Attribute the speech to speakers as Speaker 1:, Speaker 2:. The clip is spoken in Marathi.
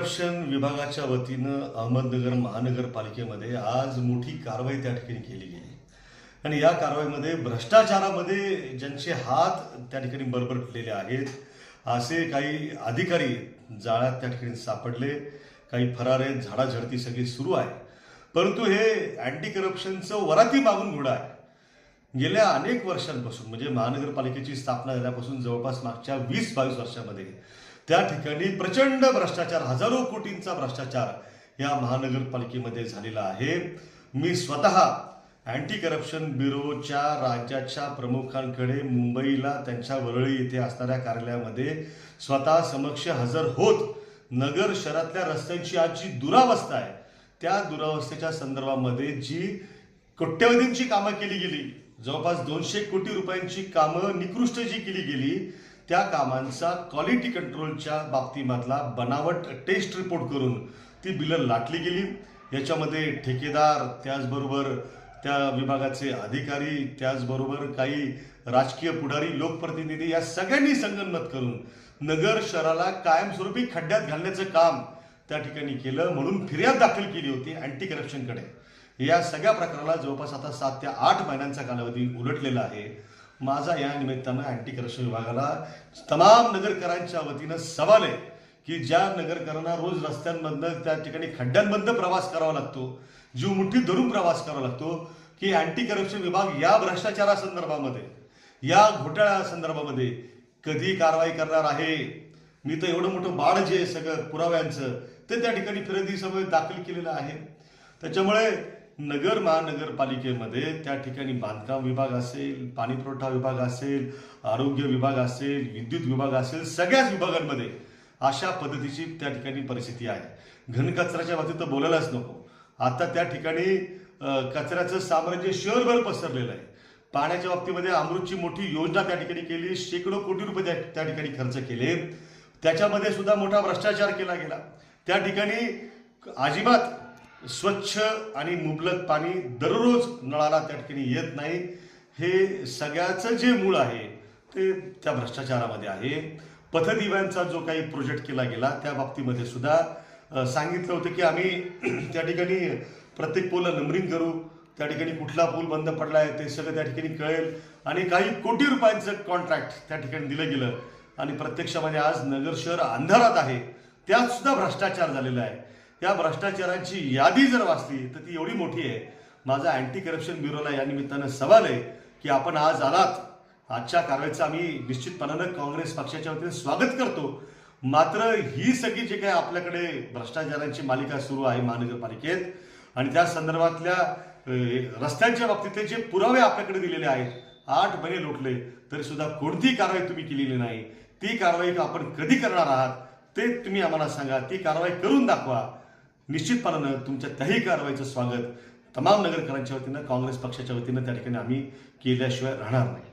Speaker 1: करप्शन विभागाच्या वतीनं अहमदनगर महानगरपालिकेमध्ये आज मोठी कारवाई त्या ठिकाणी केली गेली. आणि या कारवाईमध्ये भ्रष्टाचारामध्ये ज्यांचे हात त्या ठिकाणी बरबरटलेले आहेत असे काही अधिकारी जाळ्यात त्या ठिकाणी सापडले काही फरार आहेत झाडाझडती सगळी सुरू आहे. परंतु हे अँटी करप्शनचं वराती मागून घोडा आहे. गेल्या अनेक वर्षांपासून म्हणजे महानगरपालिकेची स्थापना झाल्यापासून जवळपास मागच्या वीस बावीस वर्षामध्ये त्या ठिकाणी प्रचंड भ्रष्टाचार हजारो कोटींचा भ्रष्टाचार या महानगरपालिकेमध्ये झालेला आहे. मी स्वतः अँटी करप्शन ब्युरोच्या राज्याच्या प्रमुखांकडे मुंबईला त्यांच्या वरळी येथे असणाऱ्या कार्यालयामध्ये स्वतः समक्ष हजर होत नगर शहरातल्या रस्त्यांची आज जी दुरावस्था आहे. त्या दुरावस्थेच्या संदर्भामध्ये जी कोट्यवधींची कामं केली गेली जवळपास दोनशे कोटी रुपयांची कामं निकृष्ट जी केली गेली त्या कामांचा क्वालिटी कंट्रोलच्या बाबतीमधला बनावट टेस्ट रिपोर्ट करून ती बिलं लाटली गेली. याच्यामध्ये ठेकेदार त्याचबरोबर त्या विभागाचे अधिकारी त्याचबरोबर काही राजकीय पुढारी लोकप्रतिनिधी या सगळ्यांनी संगनमत करून नगर शहराला कायमस्वरूपी खड्ड्यात घालण्याचं काम त्या ठिकाणी केलं. म्हणून फिर्याद दाखल केली होती अँटी करप्शनकडे या सगळ्या प्रकाराला जवळपास आता सात ते आठ महिन्यांचा कालावधी उलटलेला आहे. माझा या निमित्तानं अँटी करप्शन विभागाला तमाम नगरकरांच्या वतीनं सवाल आहे की ज्या नगरकरांना रोज रस्त्यांमधनं त्या ठिकाणी खड्ड्यांमधनं प्रवास करावा लागतो जीव मुठीत धरून प्रवास करावा लागतो की अँटी करप्शन विभाग या भ्रष्टाचारा संदर्भामध्ये या घोटाळ्या संदर्भामध्ये कधी कारवाई करणार आहे? मी तर एवढं मोठं बाळ जे आहे सगळं पुराव्यांचं ते त्या ठिकाणी फिर्यादी सभेत दाखल केलेलं आहे. त्याच्यामुळे नगर महानगरपालिकेमध्ये त्या ठिकाणी बांधकाम विभाग असेल पाणीपुरवठा विभाग असेल आरोग्य विभाग असेल विद्युत विभाग असेल सगळ्याच विभागांमध्ये अशा पद्धतीची त्या ठिकाणी परिस्थिती आहे. घनकचऱ्याच्या बाबतीत तर बोलायलाच नको. आता त्या ठिकाणी कचऱ्याचं साम्राज्य शहरभर पसरलेलं आहे. पाण्याच्या बाबतीमध्ये अमृतची मोठी योजना त्या ठिकाणी केली शेकडो कोटी रुपये त्या त्या ठिकाणी खर्च केले. त्याच्यामध्ये सुद्धा मोठा भ्रष्टाचार केला गेला. त्या ठिकाणी अजिबात स्वच्छ आणि मुबलक पाणी दररोज नळाला त्या ठिकाणी येत नाही. हे सगळ्याचं जे मूळ आहे ते त्या भ्रष्टाचारामध्ये आहे. पथदिव्यांचा जो काही प्रोजेक्ट केला गेला त्या बाबतीमध्ये सुद्धा सांगितलं होतं की आम्ही त्या ठिकाणी प्रत्येक पोलला नंबरिंग करू. त्या ठिकाणी कुठला पूल बंद पडला आहे ते सगळं त्या ठिकाणी कळेल. आणि काही कोटी रुपयांचं कॉन्ट्रॅक्ट त्या ठिकाणी दिलं गेलं. आणि प्रत्यक्षामध्ये आज नगर शहर अंधारात आहे. त्यात सुद्धा भ्रष्टाचार झालेला आहे. या भ्रष्टाचारांची यादी जर वाचली तर ती एवढी मोठी आहे. माझा अँटी करप्शन ब्युरोला या निमित्तानं सवाल आहे की आपण आज आलात. आजच्या कारवाईचं आम्ही निश्चितपणानं काँग्रेस पक्षाच्या वतीने स्वागत करतो. मात्र ही सगळी जे काही आपल्याकडे भ्रष्टाचारांची मालिका सुरू आहे महानगरपालिकेत आणि त्या संदर्भातल्या रस्त्यांच्या बाबतीतले जे पुरावे आपल्याकडे दिलेले आहेत आठ महिने लोटले तरी सुद्धा कोणतीही कारवाई तुम्ही केलेली नाही. ती कारवाई आपण कधी करणार आहात ते तुम्ही आम्हाला सांगा. ती कारवाई करून दाखवा. निश्चितपणानं तुमच्या त्याही कारवाईचं स्वागत तमाम नगरकरांच्या वतीनं काँग्रेस पक्षाच्या वतीनं त्या ठिकाणी आम्ही केल्याशिवाय राहणार नाही.